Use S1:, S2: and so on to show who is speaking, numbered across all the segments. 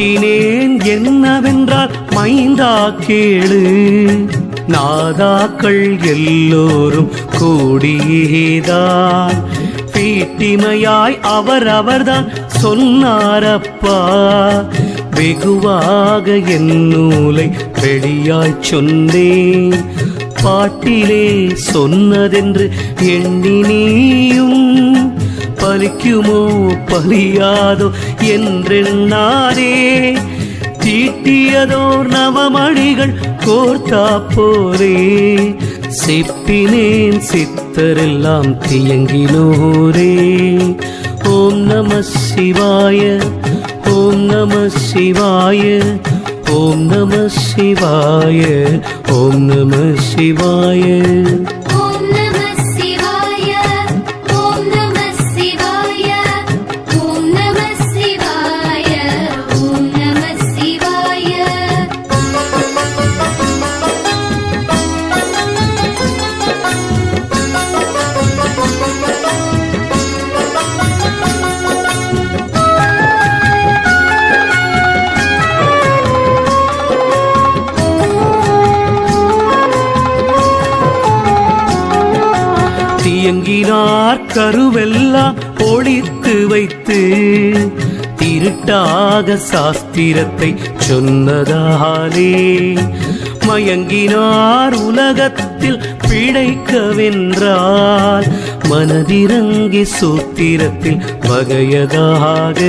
S1: காட்டினேன் என்னவென்றால் மைந்தா கேளு. நாதாக்கள் எல்லோரும் கூடியேதான். பீட்டிமையாய் அவர் அவர்தான் சொன்னாரப்பா. வெகுவாக என் நூலை வெளியாய் சொன்னேன். பாட்டிலே சொன்னதென்று எண்ணி நீயும் பலிக்குமோ பலியாதோ என்றெண்ணாரே தீட்டியதோர் நவமணிகள் கோர்த்தா போரே செப்பினேன் சித்தரெல்லாம் தியங்கினோரே ஓம் நம சிவாய ஓம் நம சிவாய ஓம் நம சிவாய ஓம் நம சிவாய இயங்கினார் கருவெல்லாம் ஒழித்து வைத்து திருட்டாக சாஸ்திரத்தை சொன்னதாலே மயங்கினார் உலகத்தில் பிழைக்கவென்றால் மனதிறங்கி சூத்திரத்தில் வகையதாக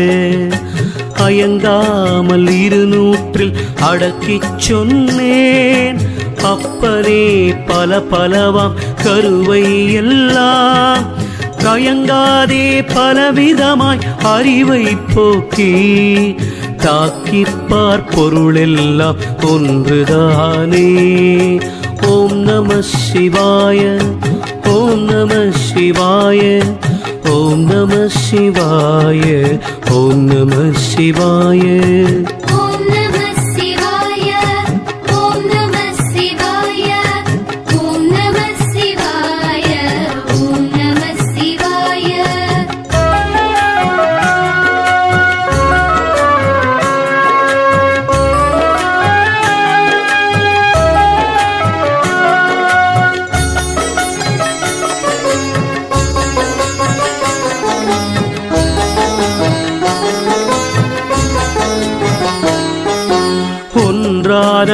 S1: அயங்காமல் இருநூற்றில் அடக்கிச் சொன்னேன். அப்பரே பல பலவாம் கருவை எல்லாம். தயங்காதே பலவிதமாய் அறிவை போக்கி. தாக்கிப்பார் பொருளெல்லாம் ஒன்றுதானே. ஓம் நம சிவாய ஓம் நம சிவாய ஓம் நம சிவாய ஓம் நம சிவாய.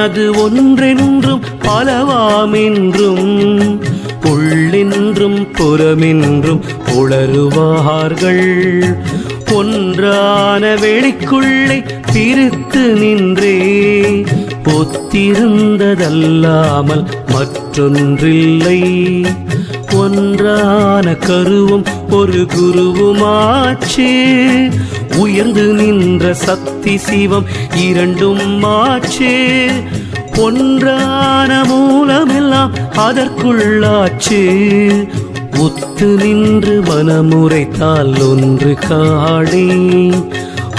S1: அது ஒன்றென்றும் பலவாமென்றும் உள்ளென்றும் புறமென்றும் உளறுவார்கள் ஒன்றான வெளிக்குள்ளே பிரித்து நின்றே ஒத்திருந்ததல்லாமல் மற்றொன்றில்லை. ஒன்றான கருவும் ஒரு குருவுமாச்சு. உயர்ந்து நின்ற சக்தி சிவம் இரண்டும் மாச்சு. ஒன்றான மூலமெல்லாம் அதற்குள்ளாச்சு. ஒத்து நின்று மனமுறைத்தால் ஒன்று காடே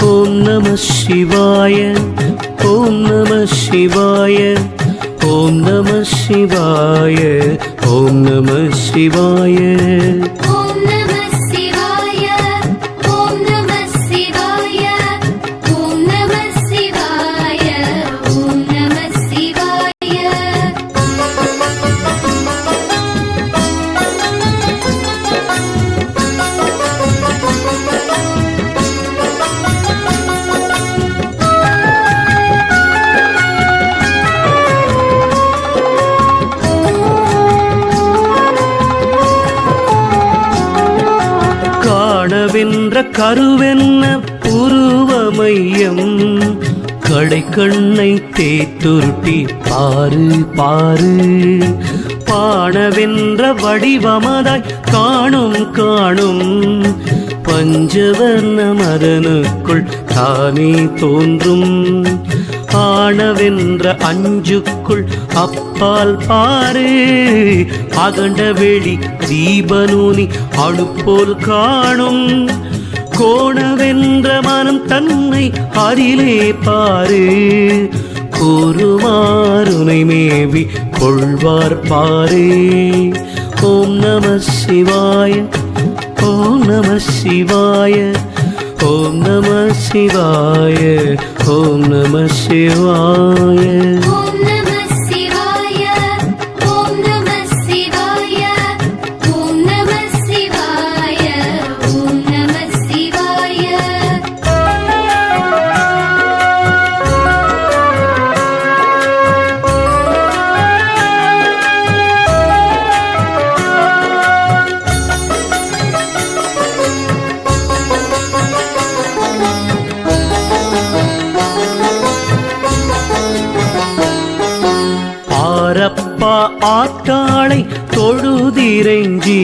S1: ஓம் நம சிவாய ஓம் நம சிவாய ஓம் நம சிவாய ஓம் நம சிவாய.
S2: ஓம்
S1: காணவென்ற கருவென்ன புருவமையம் கடை கண்ணை தேத்துருட்டி பாரு பாரு. பாணவென்ற வடிவமதாய் காணும் காணும். பஞ்சவர்ண மதனுக்குள் தானே தோன்றும். ஆணவென்ற அஞ்சுக்குள் அப்பால் பாரு. அகண்ட வெளி தீபனூனி அணுப்போல் காணும். கோணவென்ற மனம் தன்னை அதிலே பாரு. கூறுமாறுனை மேவி கொள்வார் பாரு. ஓம் நம சிவாய ஓம் நம சிவாய ஓம் நம சிவாய. ஓம் நம சிவாய ஆத்தாளை தொழுதிரைஞ்சி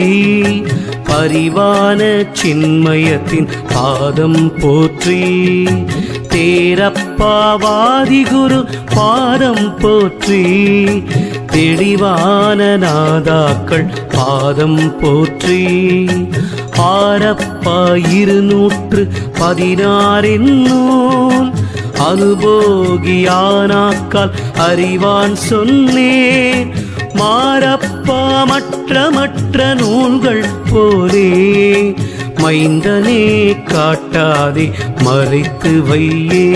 S1: பரிவான சின்மயத்தின் பாதம் போற்றி. தேரப்பாவாதி குரு பாதம் போற்றி. தெளிவான நாதாக்கள் பாதம் போற்றி. ஆரப்பா இருநூற்று பதினாறின் நூல் அனுபோகியானாக்கால் அறிவான் சொன்னேன். மாறப்பா மற்ற மற்ற நூல்கள் போலே. மைந்தனே காட்டாதே மறைத்து வையே.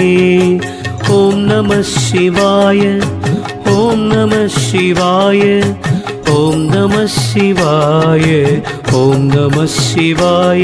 S1: ஓம் நம சிவாய ஓம் நம சிவாய ஓம் நம சிவாய ஓம் நம சிவாய.